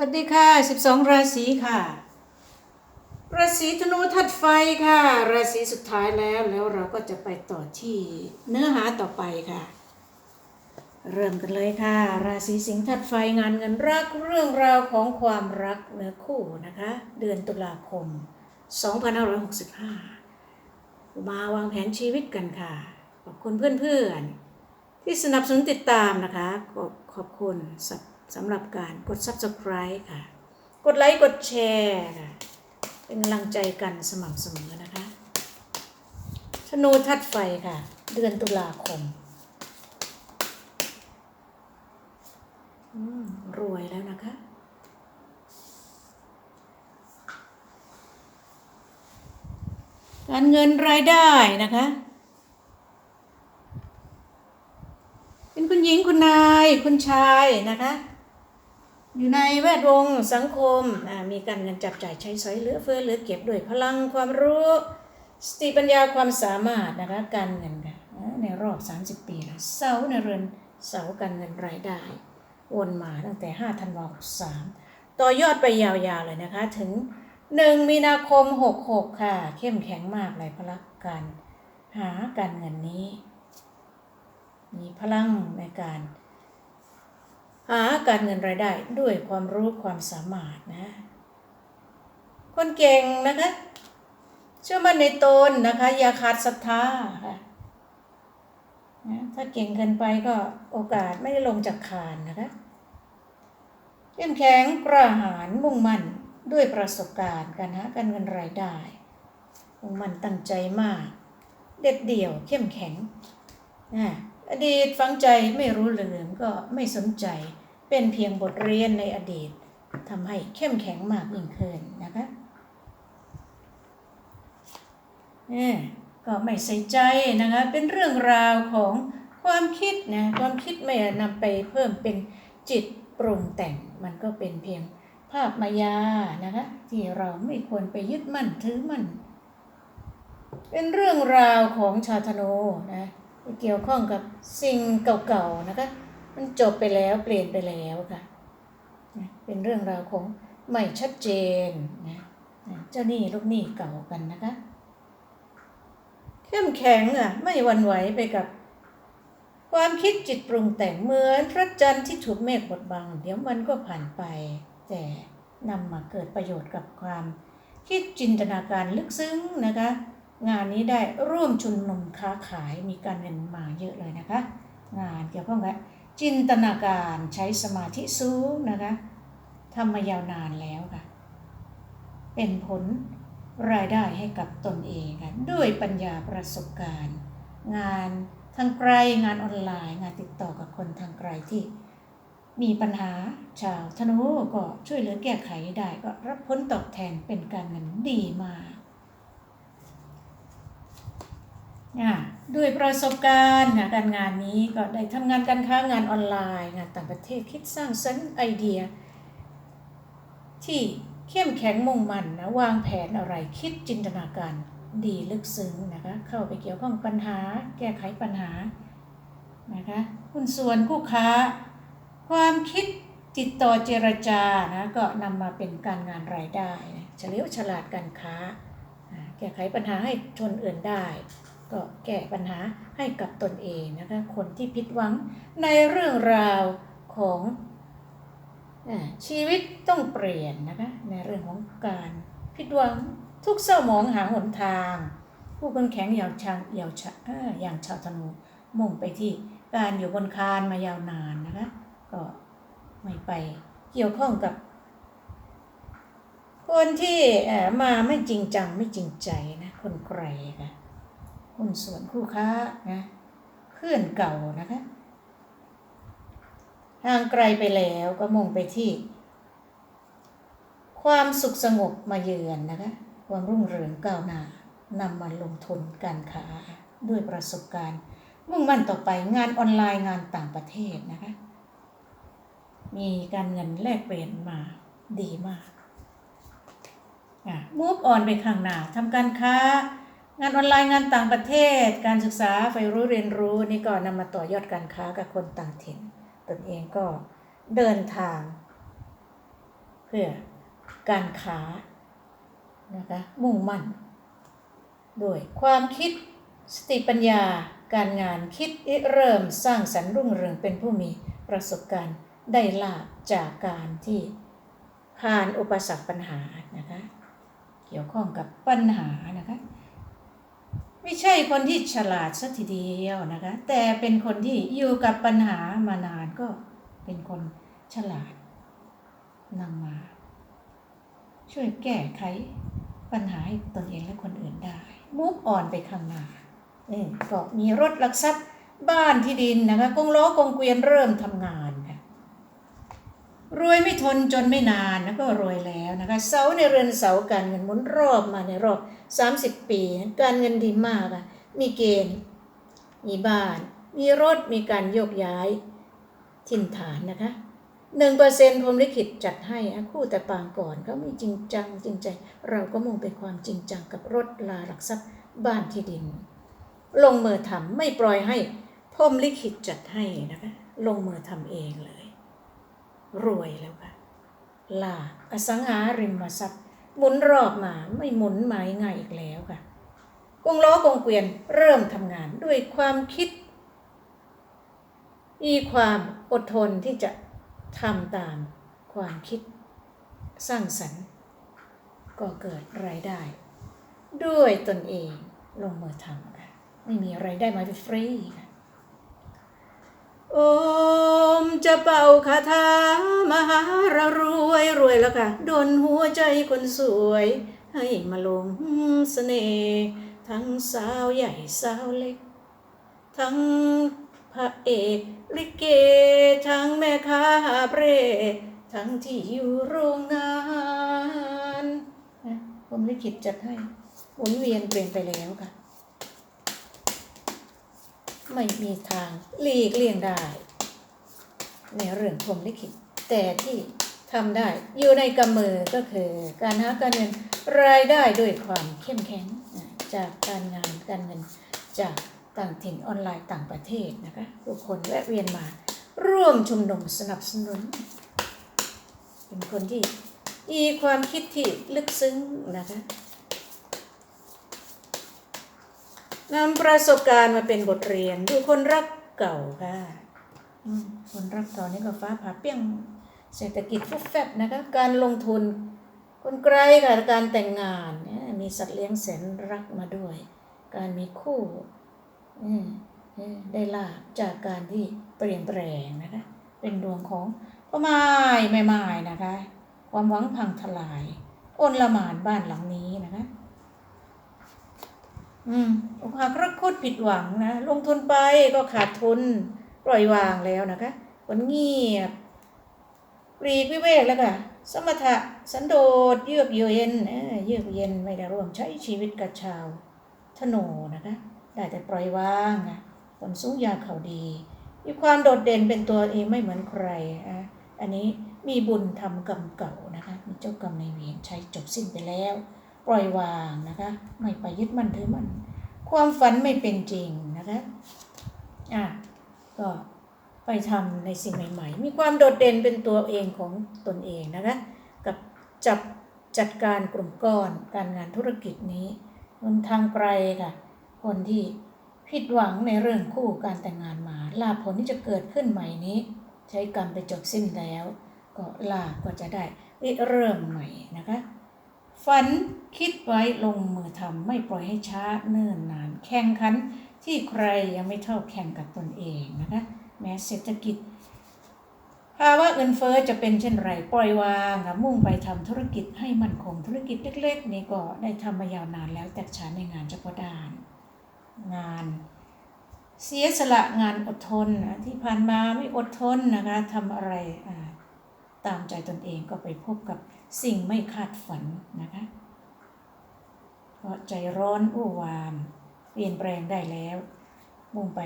วัสดีค่ะ 12 ราศีค่ะ ราศีธนูทัดไฟค่ะ ราศีสุดท้ายแล้วแล้วเราก็จะไปต่อที่เนื้อหาต่อไปค่ะ เริ่มกันเลยค่ะ ราศีสิงห์ทัดไฟงานเงินรักเรื่องราวของความรักเนื้อคู่นะคะ เดือนตุลาคม 2565 มาวางแผนชีวิตกันค่ะ ขอบคุณเพื่อนๆที่สนับสนุนติดตามนะคะ ขอบขอบคุณสำ สำหรับการกด subscribe ค่ะ กดไลค์กดแชร์ค่ะ เป็นกำลังใจกันสม่ำเสมอนะคะธนูทัดไฟค่ะ เดือนตุลาคมอืมรวยแล้วนะคะ การเงินรายได้นะคะ เป็นคุณหญิงคุณนาย คุณชายนะคะ อยู่ในแวดวงสังคมมีการเงินจับจ่ายใช้สอยเหลือเฟือเหลือเก็บด้วยพลังความรู้สติปัญญาความสามารถนะคะการเงินค่ะในรอบ 30 ปีนะเสาในเรือนเสาการเงินรายได้วนมาตั้งแต่ 5 ธันวาคม3ต่อยอดไปยาวๆเลยนะคะ ถึง 1 มีนาคม 66 ค่ะ เข้มแข็งมากเลยพลังการหาการเงินนี้ มีพลังในการ หาการเงินรายได้ด้วยความรู้ความสามารถนะ คนเก่งนะคะเชื่อมั่นในตนนะคะ อย่าขาดศรัทธาค่ะถ้าเก่งเกินไปก็โอกาสไม่ได้ลงจากคานนะคะเข้มแข็งกระหายมุ่งมั่นด้วยประสบการณ์การหาการเงินรายได้มุ่งมั่นตั้งใจมาก เด็ดเดี่ยวเข้มแข็งนะ อดีตฟังใจไม่รู้เรื่องก็ไม่สนใจ เป็นเพียงบทเรียนในอดีตทำให้เข้มแข็งมากยิ่งขึ้นนะคะเนี่ยก็ไม่ใส่ใจนะคะ เป็นเรื่องราวของความคิดนะความคิดไม่นำไปเพิ่มเป็นจิตปรุงแต่งมันก็เป็นเพียงภาพมายานะคะที่เราไม่ควรไปยึดมั่นถือมั่นเป็นเรื่องราวของชาวธนูนะ เกี่ยวข้องกับสิ่งเก่าๆนะคะ มันจบไปแล้วเปลี่ยนไปแล้วค่ะ เป็นเรื่องราวของไม่ชัดเจนนะเจ้าหนี้ลูกหนี้เก่ากันนะคะ เข้มแข็งอะไม่หวั่นไหวไปกับความคิดจิตปรุงแต่งเหมือนพระจันทร์ที่ถูกเมฆบดบัง เดี๋ยวมันก็ผ่านไป แต่นำมาเกิดประโยชน์กับความคิดจินตนาการลึกซึ้งนะคะ งานนี้ได้ร่วมชุมนุมค้าขายมีการเงินมาเยอะเลยนะคะ งานเกี่ยวข้องกับจินตนาการใช้สมาธิสูงนะคะทำมายาวนานแล้วค่ะ เป็นผลรายได้ให้กับตนเองค่ะด้วยปัญญาประสบการณ์ งานทางไกลงานออนไลน์ งานติดต่อกับคนทางไกลที่มีปัญหาชาวธนูก็ช่วยเหลือแก้ไขได้ก็รับผลตอบแทนเป็นการเงินดีมาก อ่า ด้วยประสบการณ์การงานนี้ก็ได้ทำงานการค้างานออนไลน์งานต่างประเทศคิดสร้างสรรค์ไอเดีย ที่เข้มแข็งมุ่งมั่นนะวางแผนอะไรคิดจินตนาการดีลึกซึ้งนะคะเข้าไปเกี่ยวข้องปัญหา แก้ไขปัญหานะคะหุ้นส่วนคู่ค้า ความคิดติดต่อเจรจานะก็นำมาเป็นการงานรายได้เฉลียวฉลาดการค้า แก้ไขปัญหาให้ชนอื่นได้ ก็แก้ปัญหาให้กับตนเองนะคะคนที่ผิดหวังในเรื่องราวของชีวิตต้องเปลี่ยนนะคะในเรื่องของการผิดหวังทุกเศร้าหมองหาหนทาง ผู้คนแข็งย่างชางอย่างชาเอ่ออย่างชาวธนูมุ่งไปที่การอยู่บนคานมายาวนานนะคะก็ไม่ไปเกี่ยวข้องกับ คนที่มาไม่จริงจังไม่จริงใจนะคนไกลค่ะ หุ้นส่วนคู่ค้านะเพื่อนเก่านะคะห่างไกลไปแล้วก็มุ่งไปที่ ความสุขสงบมาเยือนนะคะความรุ่งเรืองก้าวหน้านำมาลงทุนการค้าด้วยประสบการณ์ มุ่งมั่นต่อไปงานออนไลน์งานต่างประเทศนะคะมีการเงินแลกเปลี่ยนมาดีมากอะ move on ไปข้างหน้าทำการค้า งานออนไลน์งานต่างประเทศ การศึกษาไฟรู้เรียนรู้นี่ก็นำมาต่อยอดการค้ากับคนต่างถิ่น ตนเองก็เดินทาง เพื่อการค้านะคะมุ่งมั่นด้วยความคิดสติปัญญาการงานคิดริเริ่มสร้างสรรค์รุ่งเรืองเป็นผู้มีประสบการณ์ได้ลาบจากการที่ผ่านอุปสรรคปัญหานะคะเกี่ยวข้องกับปัญหานะคะ ไม่ใช่คนที่ฉลาดสักทีเดียวนะคะ แต่เป็นคนที่อยู่กับปัญหามานานก็เป็นคนฉลาดนำมา ช่วยแก้ไขปัญหาให้ตนเองและคนอื่นได้มุกอ่อนไปข้างหน้านี่ก็มีรถลักทรัพย์บ้านที่ดินนะคะกงล้อกงเกวียนเริ่มทำงาน รวยไม่ทนจนไม่นานนะก็รวยแล้วนะคะเสาในเรือนเสาการเงินหมุนรอบมาในรอบ 30 ปี การเงินดีมากอะมีเกณฑ์มีบ้าน มีรถมีการโยกย้ายถิ่นฐานนะคะหนึ่งเปอร์เซ็นต์พรมลิขิตจัดให้อะคู่แต่ปางก่อนเขามีจริงจังจริงใจ เราก็มุ่งไปความจริงจังกับรถลาหลักทรัพย์บ้านที่ดิน ลงมือทำไม่ปล่อยให้พรมลิขิตจัดให้นะคะลงมือทำเองเลย รวยแล้วค่ะลาอสังหาริมทรัพย์หมุนรอบมาไม่หมุนหมายง่ายอีกแล้วค่ะกงล้อกงเกวียนเริ่มทำงานด้วยความคิด มีความอดทนที่จะทำตามความคิดสร้างสรรค์ ก็เกิดรายได้ ด้วยตนเองลงมือทำค่ะไม่มีอะไรได้มาฟรีค่ะ โอมจะเป่าคาถามหาเรารวยรวยแล้วค่ะโดนหัวใจคนสวย ให้มาลงเสน่ห์ทั้งสาวใหญ่สาวเล็ก ทั้งพระเอกลิเก ทั้งแม่ค้าเปรทั้งที่อยู่โรงงานนะผมลิขิตจัดให้หมุนเวียนเปลี่ยนไปแล้วค่ะ ไม่มีทางหลีกเลี่ยงได้ ในเรื่องพรมลิขิตแต่ที่ทำได้อยู่ในกำมือก็คือ การหาการเงินรายได้ด้วยความเข้มแข็งจากการงานการเงินจากต่างถิ่นออนไลน์ต่างประเทศนะคะทุกคนแวะเวียนมา ร่วมชุมนุมสนับสนุน เป็นคนที่มีความคิดที่ลึกซึ้งนะคะ นำประสบการณ์มาเป็นบทเรียนดูคนรักเก่าค่ะคนรักเก่านี่ก็ฟ้าผ่าเปี้ยงเศรษฐกิจฟุบแฟบนะคะการลงทุนคนไกลค่ะการแต่งงานเนี่ยมีสัตว์เลี้ยงแสนรักมาด้วย การมีคู่ได้ลาบจากการที่เปลี่ยนแปลงนะคะเป็นดวงของพ่อไม้แม่ไม้นะคะ ความหวังพังทลาย อนละหมานบ้านหลังนี้นะคะ อืมอกหักรักโคตรผิดหวังนะลงทุนไปก็ขาดทุนปล่อยวางแล้วนะคะคนเงียบปรีกวิเวกแล้วก็สมถะสันโดษเยือกเย็นเอ้อเยือกเย็นไม่ได้ร่วมใช้ชีวิตกับชาวธนูนะคะได้แต่ปล่อยวางนะคนสูงยาเขาดีมีความโดดเด่นเป็นตัวเองไม่เหมือนใครอะอันนี้มีบุญทำกรรมเก่านะคะมีเจ้ากรรมในายเวรใช้จบสิ้นไปแล้ว ปล่อยวางนะคะ ไม่ไปยึดมั่นถือมั่นความฝันไม่เป็นจริงนะคะอะก็ไปทำในสิ่งใหม่ ๆ มีความโดดเด่นเป็นตัวเองของตนเองนะคะ กับจับจัดการกลุ่มก้อนการงานธุรกิจนี้มันทางไกลค่ะ คนที่ผิดหวังในเรื่องคู่การแต่งงานมา ลาผลที่จะเกิดขึ้นใหม่นี้ ใช้กรรมไปจบสิ้นแล้ว ก็ลาก็จะได้เริ่มใหม่นะคะ ฝัน คิดไว้ลงมือทำไม่ปล่อยให้ช้าเนิ่นนาน แข่งขันที่ใครยังไม่เท่าแข่งกับตนเองนะคะแม้เศรษฐกิจภาวะเงินเฟ้อจะเป็นเช่นไรปล่อยวางนะมุ่งไปทำธุรกิจให้มั่นคงธุรกิจเล็ก ๆ นี่ก็ได้ทำมายาวนานแล้วแต่ฉันในงานเฉพาะด้าน งาน เสียสละงานอดทนนะที่ผ่านมาไม่อดทนนะคะทำอะไรตามใจตนเองก็ไปพบกับสิ่งไม่คาดฝันนะคะ เพราะใจร้อนอู้วาม เปลี่ยนแปลงได้แล้ว มุ่งไป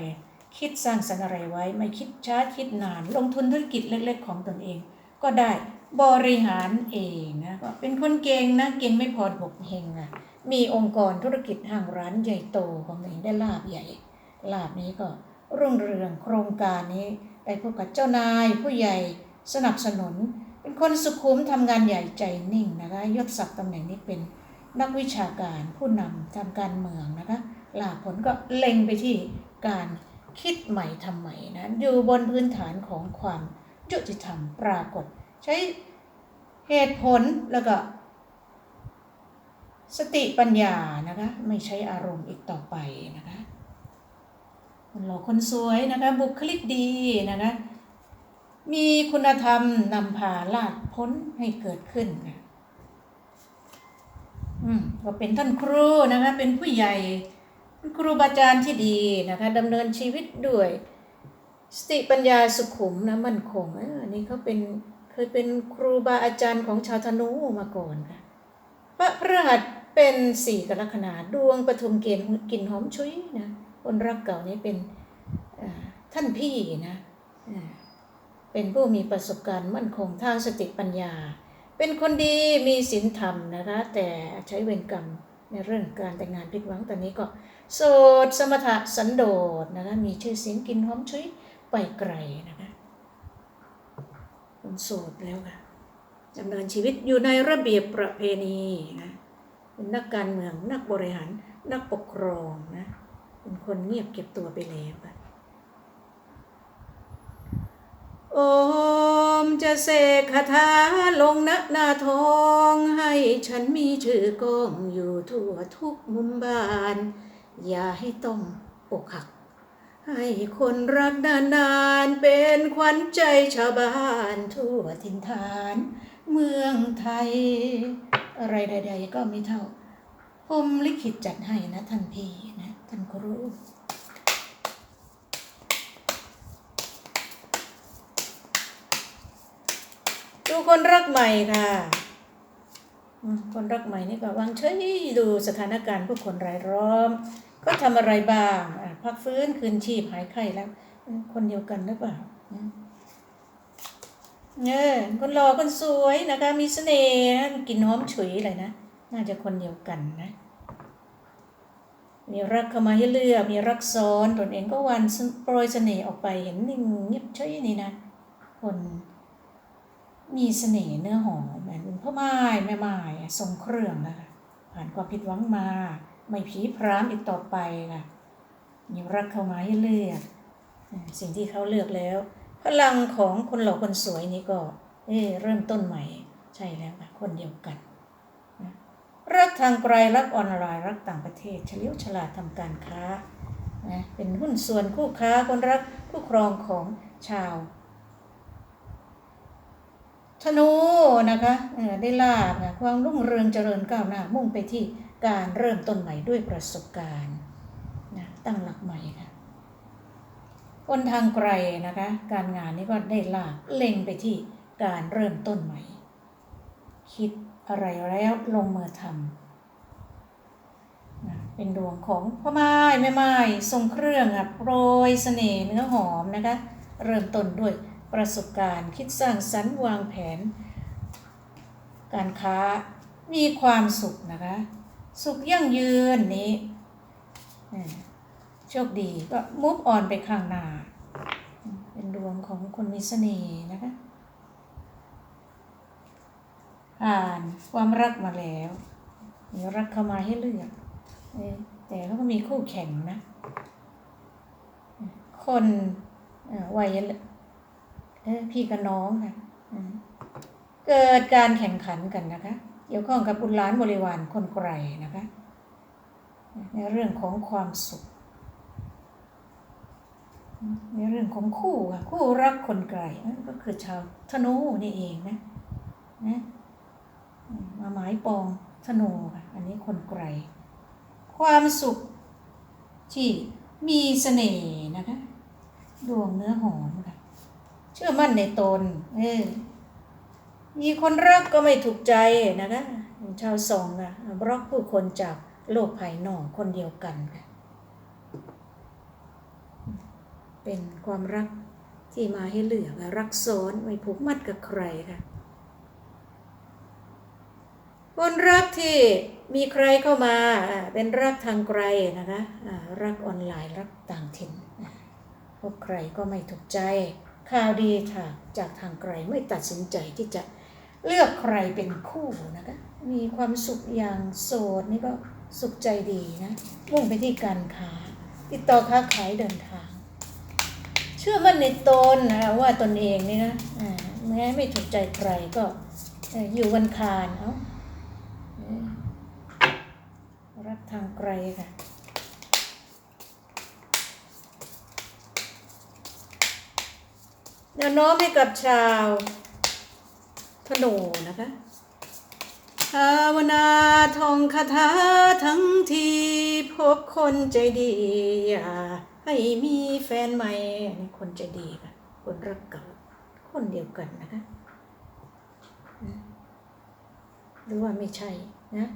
คิดสร้างสรรค์อะไรไว้ ไม่คิดช้าคิดนาน ลงทุนธุรกิจเล็ก ๆ ของตนเอง ก็ได้บริหารเองนะก็เป็นคนเก่งนะเก่งไม่พอบกเฮงอะมีองค์กรธุรกิจห้างร้านใหญ่โตของตัวเองได้ลาบใหญ่ลาบนี้ก็รุ่งเรืองโครงการนี้ไปพบกับเจ้านายผู้ใหญ่สนับสนุน เป็นคนสุขุมทำงานใหญ่ใจนิ่งนะคะยศศักดิ์ตำแหน่งนี้เป็น นักวิชาการผู้นำทำการเมืองนะคะหลากผลก็เล็งไปที่การคิดใหม่ทำใหม่นะอยู่บนพื้นฐานของความยุติธรรมปรากฏ ใช้เหตุผลแล้วก็ สติปัญญานะคะไม่ใช้อารมณ์อีกต่อไปนะคะคนหล่อคนสวยนะคะบุคลิกดีนะคะมีคุณธรรมนำพาลาดพ้นให้เกิดขึ้นนะ อืมก็เป็นท่านครูนะคะ เป็นผู้ใหญ่เป็นครูบาอาจารย์ที่ดีนะคะดำเนินชีวิตด้วย สติปัญญาสุขุมนะมั่นคงเอออันนี้เขาเป็นเคยเป็นครูบาอาจารย์ของชาวธนูมาก่อนค่ะพระพฤหัสเป็นสี่กรกฎาดวงปฐุมเกณฑ์กลิ่นหอมชุยนะคนรักเก่านี้เป็นท่านพี่นะเป็นผู้มีประสบการณ์มั่นคงทางสติปัญญา เป็นคนดีมีศีลธรรมนะคะ แต่ใช้เวรกรรมในเรื่องการแต่งงานผิดหวังตอนนี้ก็ โสดสมถะสันโดษนะคะมีชื่อเสียงกินหอมชุยไปไกลนะคะคนโสดแล้วค่ะดำเนินชีวิตอยู่ในระเบียบประเพณีนะเป็นนักการเมืองนักบริหารนักปกครองนะเป็นคนเงียบเก็บตัวไปแล้วค่ะ โอมจะเสกคาถาลงณหน้าทองให้ฉันมีชื่อกองอยู่ทั่วทุกมุมบ้าน อย่าให้ต้องอกหัก ให้คนรักนานๆเป็นขวัญใจชาวบ้านทั่วถิ่นฐานเมืองไทย อะไรใดๆก็ไม่เท่า ผมลิขิตจัดให้นะท่านพี่นะ ท่านครู ดูคนรักใหม่ค่ะคนรักใหม่นี่ก็วางเฉยดูสถานการณ์ผู้คนรายล้อม ก็ทำอะไรบ้างพักฟื้นคืนชีพหายไข้แล้ว คนเดียวกันหรือเปล่าอืมเออคนหล่อคนสวยนะคะ มีเสน่ห์นะกินหอมฉุยเลยนะ น่าจะคนเดียวกันนะ มีรักเข้ามาให้เลือก มีรักซ้อนตนเองก็วันโปรยเสน่ห์ออกไปเห็นนิ่งเงียบเฉยนี่นะ คน มีเสน่ห์เนื้อหอมเหมือนพ่อไม้แม่ไม้ทรงเครื่องนะคะผ่านความผิดหวังมา ไม่ผีพรามอีกต่อไปค่ะมีรักเข้ามาให้เลือก สิ่งที่เขาเลือกแล้ว พลังของคนหล่อคนสวยนี่ก็ เอ้เริ่มต้นใหม่ ใช่แล้วค่ะคนเดียวกันรักทางไกลรักออนไลน์รักต่างประเทศเฉลียวฉลาดทำการค้านะเป็นหุ้นส่วนคู่ค้าคนรักคู่ครองของชาว ธนูนะคะเอ่อได้ลาบนะความรุ่งเรืองเจริญก้าวหน้ามุ่งไปที่การเริ่มต้นใหม่ด้วยประสบการณ์นะตั้งหลักใหม่ค่ะคนทางไกลนะคะ การงานนี้ก็ได้ลาบเล็งไปที่การเริ่มต้นใหม่ คิดอะไรแล้วลงมือทำนะเป็นดวงของพ่อไม้แม่ไม้ทรงเครื่องอะโปรยเสน่ห์เนื้อหอมนะคะ เริ่มต้นด้วย ประสบการณ์ คิดสร้างสรรค์วางแผน การค้ามีความสุขนะคะ สุขยั่งยืนนี้โชคดีก็มุฟออนไปข้างหน้า เป็นดวงของคนมีเสน่ห์นะคะผ่านความรักมาแล้วมีรักเข้ามาให้เลือกเอ้ยแต่เขาก็มีคู่แข่งนะ คนวัยเอ้ย พี่กับน้องค่ะเกิดการแข่งขันกันนะคะ เกี่ยวข้องกับบุญล้านบริวารคนไกลนะคะ ในเรื่องของความสุข ในเรื่องของคู่ค่ะคู่รักคนไกลนั่นก็คือชาวธนูนี่เองนะนะมาหมายปองธนูค่ะอันนี้คนไกล ความสุขที่มีเสน่ห์นะคะ ดวงเนื้อหอม ชื่อมั่นในตนเออมีคนรักก็ไม่ถูกใจนะคะชาวสองอะบล็อกผู้คนจากโลกภายนอกคนเดียวกันค่ะเป็นความรักที่มาให้เลือกรักซ้อนไม่ผูกมัดกับใครค่ะคนรักที่มีใครเข้ามาเป็นรักทางไกลนะคะรักออนไลน์รักต่างถิ่นอ่าพบใครก็ไม่ถูกใจ ข่าวดีค่ะ จากทางไกลไม่ตัดสินใจที่จะเลือกใครเป็นคู่นะคะ มีความสุขอย่างโสดนี่ก็สุขใจดีนะ มุ่งไปที่การค้า ติดต่อค้าขายเดินทาง เชื่อมั่นในตนนะว่าตนเองนี่นะแม้ไม่ถูกใจใครก็อยู่วันคารเอารักทางไกลค่ะ แนวโน้มให้กับชาวธนูนะคะภาวนาทองคาถาทั้งทีพบคนใจดีอย่าให้มีแฟนใหม่อันนี้คนใจดีค่ะคนรักเก่าคนเดียวกันนะคะหรือว่าไม่ใช่นะ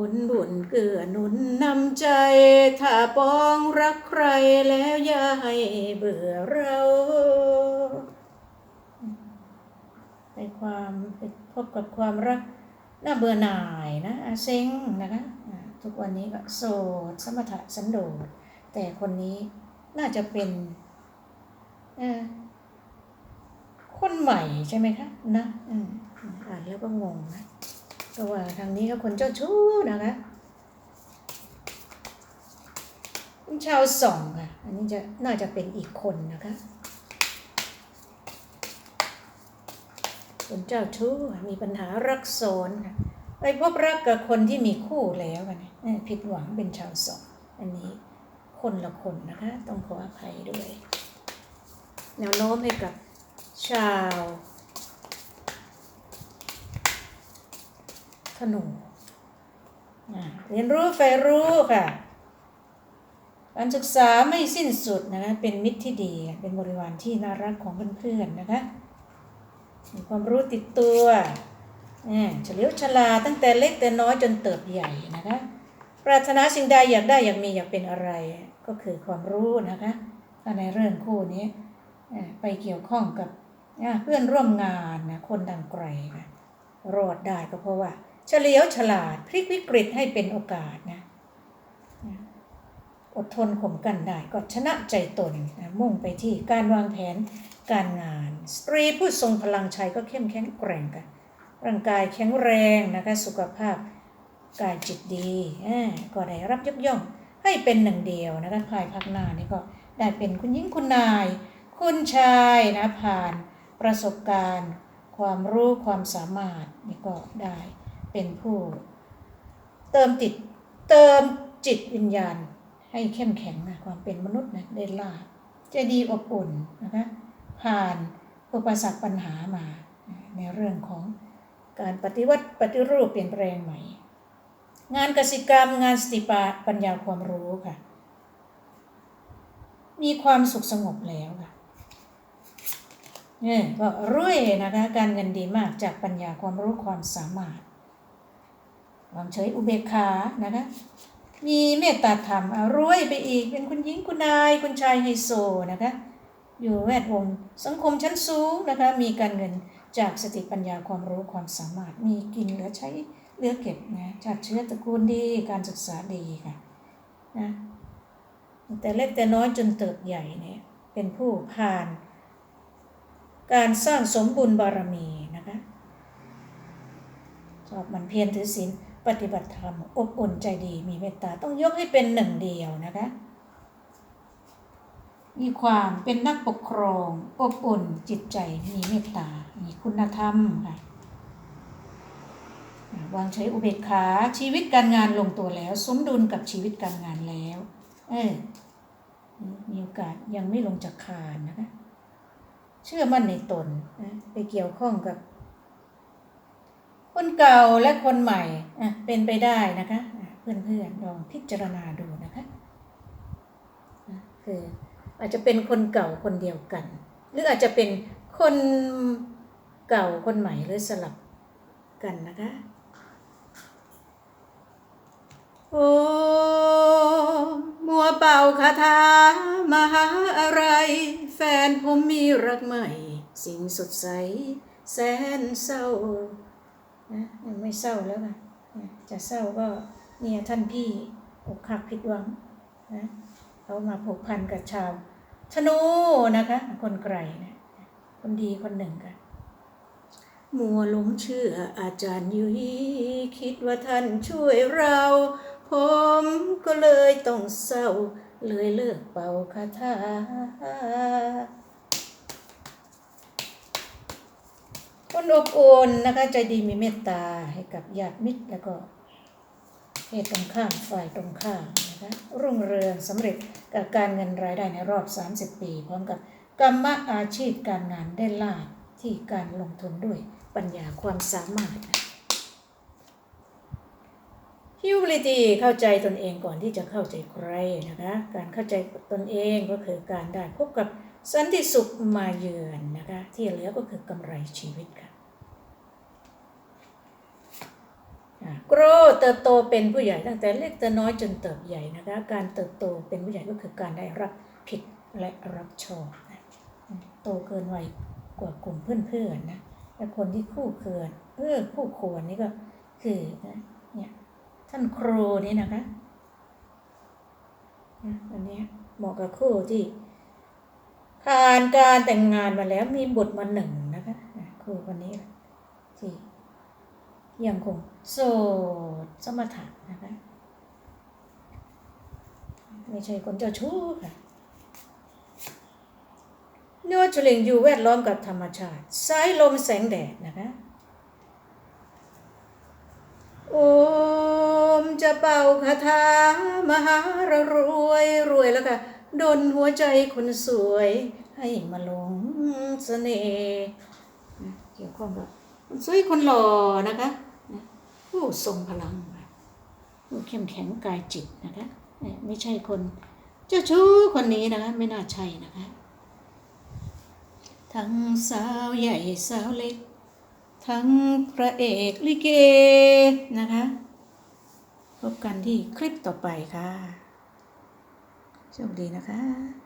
ผลบุญเกื้อหนุนนำใจ ถ้าปองรักใครแล้วอย่าให้เบื่อเราในความพบกับความรักน่าเบื่อหน่ายนะอาเซ็งนะคะทุกวันนี้ก็โสดสมถะสันโดษแต่คนนี้น่าจะเป็นคนใหม่ใช่ไหมคะนะอ่านแล้วก็งงนะ ก็ว่าทางนี้ก็คนเจ้าชู้นะคะชาวสองค่ะ อันนี้จะน่าจะเป็นอีกคนนะคะ คนเจ้าชู้มีปัญหารักโซนค่ะไปพบรักกับคนที่มีคู่แล้วกันเนี่ยเอ้ยผิดหวังเป็นชาวสองอันนี้คนละคนนะคะ ต้องขออภัยด้วย แนวโน้มให้กับชาว ธนูอ่าเรียนรู้ใฝ่รู้ค่ะ การศึกษาไม่สิ้นสุดนะคะเป็นมิตรที่ดี เป็นบริวารที่น่ารักของเพื่อนๆนะคะมีความรู้ติดตัวอ่าเฉลียวฉลาดตั้งแต่เล็กแต่น้อยจนเติบใหญ่นะคะ ปรารถนาสิ่งใดอยากได้อยากมีอยากเป็นอะไร ก็คือความรู้นะคะถ้าในเรื่องคู่นี้อ่าไปเกี่ยวข้องกับอ่าเพื่อนร่วมงานนะคนดังไกลค่ะรอดได้ก็เพราะว่า เฉลียวฉลาดพลิกวิกฤตให้เป็นโอกาสนะอดทนข่มกันได้ก็ชนะใจตนนะมุ่งไปที่การวางแผนการงาน สตรีผู้ทรงพลังชัยก็เข้มแข็งแกร่งกันร่างกายแข็งแรงนะคะสุขภาพกายจิตดีก็ได้รับยกย่องให้เป็นหนึ่งเดียวนะคะภายภาคหน้านี่ก็ได้เป็นคุณหญิงคุณนาย คุณชายนะผ่านประสบการณ์ ความรู้ความสามารถนี่ก็ได้ เป็นผู้ เติมติดเติมจิตวิญญาณ ให้เข้มแข็งนะความเป็นมนุษย์นะได้ลาจะดีอบอุ่นนะคะผ่านอุปสรรคปัญหามา ในเรื่องของการปฏิวัติปฏิรูปเปลี่ยนแปลงใหม่ งานกสิกรรมงานสติปาปัญญาความรู้ค่ะ มีความสุขสงบแล้วค่ะเนี่ยก็รวยนะคะการเงินดีมากจากปัญญาความรู้ความสามารถ วามเฉยอุเบกขานะคะมีเมตตาธรรมอะรวยไปอีกเป็นคุณหญิงคุณนายคุณชายไฮโซนะคะอยู่แวดวงสังคมชั้นสูงนะคะมีการเงินจากสติปัญญาความรู้ความสามารถมีกินเหลือใช้เหลือเก็บนะชาติเชื้อตระกูลดีการศึกษาดีค่ะนะแต่เล็กแต่น้อยจนเติบใหญ่เนี่ยเป็นผู้ผ่าน การสร้างสมบุญบารมีนะคะชอบมันเพียรถือศีล ปฏิบัติธรรมอบอุ่นใจดีมีเมตตาต้องยกให้เป็นหนึ่งเดียวนะคะ มีความเป็นนักปกครองอบอุ่นจิตใจมีเมตตา มีคุณธรรมค่ะวางใช้อุเบกขาชีวิตการงานลงตัวแล้ว สมดุลกับชีวิตการงานแล้ว เออมีโอกาสยังไม่ลงจากคานนะคะ เชื่อมั่นในตนนะไปเกี่ยวข้องกับ คนเก่าและคนใหม่เป็นไปได้นะคะเพื่อนๆลองพิจารณาดูนะคะอะคืออาจจะเป็นคนเก่าคนเดียวกัน หรืออาจจะเป็นคนเก่าคนใหม่หรือสลับกันนะคะโอ้มัวเป่าคาถามหาอะไร แฟนผมมีรักใหม่ สิ่งสดใส แสนเศร้า นะยังไม่เศร้าแล้วค่ะนะจะเศร้าก็เนี่ยท่านพี่อกหักผิดหวังนะเขามาผูกพันกับชาวธนูนะคะ คนไกลนะคนดีคนหนึ่งค่ะมัวหลงเชื่ออาจารย์ยุ้ยคิดว่าท่านช่วยเรา ผมก็เลยต้องเศร้า เลยเลิกเป่าคาถา คนอบอุ่นนะคะ ใจดีมีเมตตาให้กับญาติมิตรแล้วก็เพศตรงข้ามฝ่ายตรงข้ามนะคะรุ่งเรืองสำเร็จกับการเงินรายได้ในรอบ 30 ปี พร้อมกับกรรมอาชีพการงานได้ลาภที่การลงทุนด้วยปัญญาความสามารถนะ humility เข้าใจตนเองก่อนที่จะเข้าใจใครนะคะ การเข้าใจตนเองก็คือการได้พบกับ สันติสุขมาเยือนนะคะที่เหลือก็คือกำไรชีวิตค่ะโกรเติบโตเป็นผู้ใหญ่ตั้งแต่เล็กแต่น้อยจนเติบใหญ่นะคะการเติบโตเป็นผู้ใหญ่ก็คือการได้รับผิดและรับชอบนะโตเกินวัยกว่ากลุ่มเพื่อนๆนะและคนที่คู่เคือนเพื่อคู่ควรนี่ก็คือเนี่ยท่านครูนี่นะคะอันนี้เหมาะกับคู่ที่ ผ่านการแต่งงานมาแล้วมีบุตรมาหนึ่งนะคะครูคนนี้ที่ยังคงโสดสมถะนะคะ ไม่ใช่คนเจ้าชู้ค่ะนวดจุลิงอยู่แวดล้อมกับธรรมชาติสายลมแสงแดดนะคะ โอมจะเป่าคาถามหาเรารวยรวยแล้วค่ะ ดนหัวใจคนสวย ให้มาหลงเสน่ห์เกี่ยวข้องกับคนสวยคนหล่อนะคะผู้ทรงพลังผู้เข้มแข็งกายจิตนะคะไม่ใช่คนเจ้าชู้คนนี้นะคะไม่น่าใช่นะคะ ทั้งสาวใหญ่สาวเล็ก ทั้งพระเอกลิเกนะคะ พบกันที่คลิปต่อไปค่ะ โชคดีนะคะ